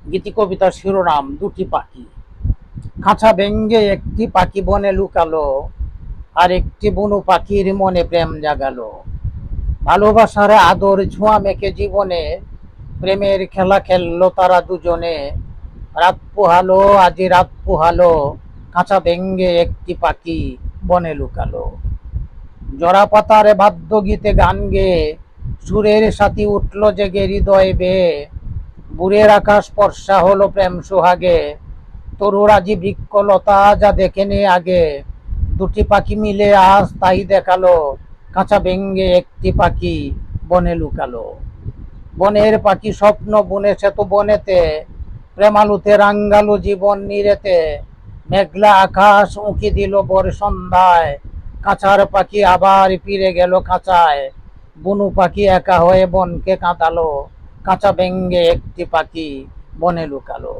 গীতি কবিতার শিরোনাম দুটি পাখি। খাঁচা ভেঙ্গে একটি পাখি বনে লুকালো, আর একটি বুনো পাখির মনে প্রেম জাগালো। ভালোবাসার আদর ছোঁয়া মেখে জীবনে, প্রেমের খেলা খেললো তারা দুজনে। রাত পোহালো আজি রাত পোহালো কাঁচা ভেঙ্গে একটি পাখি বনে লুকালো। জরা পাতারে বাদ্য গীতে গান গেয়ে সুরের সাথী উঠল জেগে হৃদয় বেয়ে বুড়ের আকাশ বর্ষা হলো প্রেম সোহাগে। তরুরাজি বৃক্ষলতা যা দেখেনি আগে। দুটি পাখি মিলে আজ তাই দেখাল, কাঁচা ভেঙ্গে একটি পাখি বনে লুকালো। বনের পাখি স্বপ্ন বুনেছে তো বনেতে, প্রেমালুতে রাঙ্গালো জীবন নিরেতে। মেঘলা আকাশ উঁকি দিল বর সন্ধ্যায়, কাঁচার পাখি আবার ফিরে গেল কাঁচায় বুনু পাখি একা হয়ে বনকে কাঁদালো। কাঁচা ব্যঙ্গে একটি পাখি বনে লুকালো।